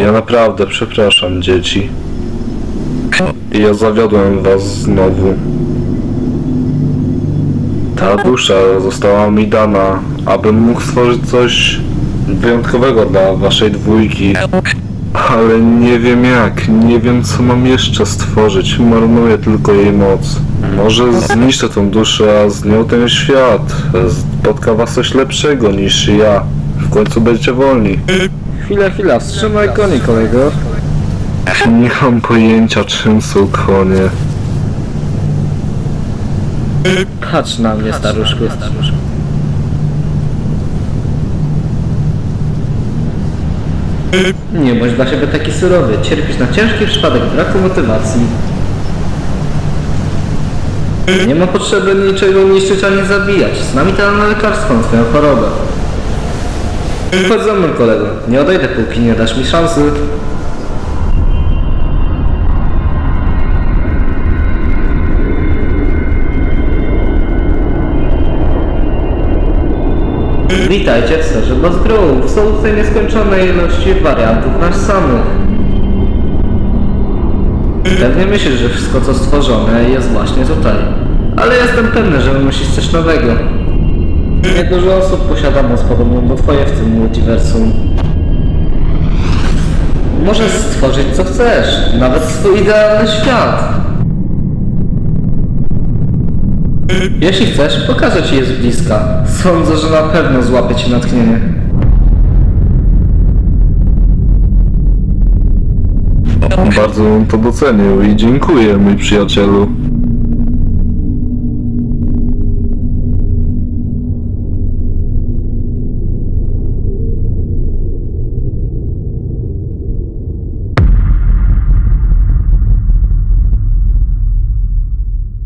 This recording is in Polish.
Ja naprawdę przepraszam, dzieci. Ja zawiodłem was znowu. Ta dusza została mi dana, abym mógł stworzyć coś wyjątkowego dla waszej dwójki. Ale nie wiem jak, nie wiem co mam jeszcze stworzyć, marnuję tylko jej moc. Może zniszczę tą duszę, a z nią ten świat. Spotka was coś lepszego niż ja. W końcu będziecie wolni. Chwila, chwila, wstrzymaj konie, kolego. Nie mam pojęcia czym są konie. Patrz na mnie, staruszku. Nie bądź dla siebie taki surowy. Cierpisz na ciężki przypadek braku motywacji. Nie ma potrzeby niczego niszczyć ani zabijać. Znam idealne lekarstwo na twoją chorobę. Chodź za mną, kolego. Nie odejdę, póki nie dasz mi szansy. Witajcie w serze Bazgrołów. Są tutaj nieskończone ilości wariantów nas samych. Pewnie myślisz, że wszystko co stworzone jest właśnie tutaj. Ale jestem pewny, że wymyślisz coś nowego. Niedużo osób posiada moc podobną do twojej w tym multiversum. Możesz stworzyć co chcesz, nawet swój idealny świat. Jeśli chcesz, pokażę ci je z bliska. Sądzę, że na pewno złapie ci natchnienie. Bardzo to docenił i dziękuję, mój przyjacielu.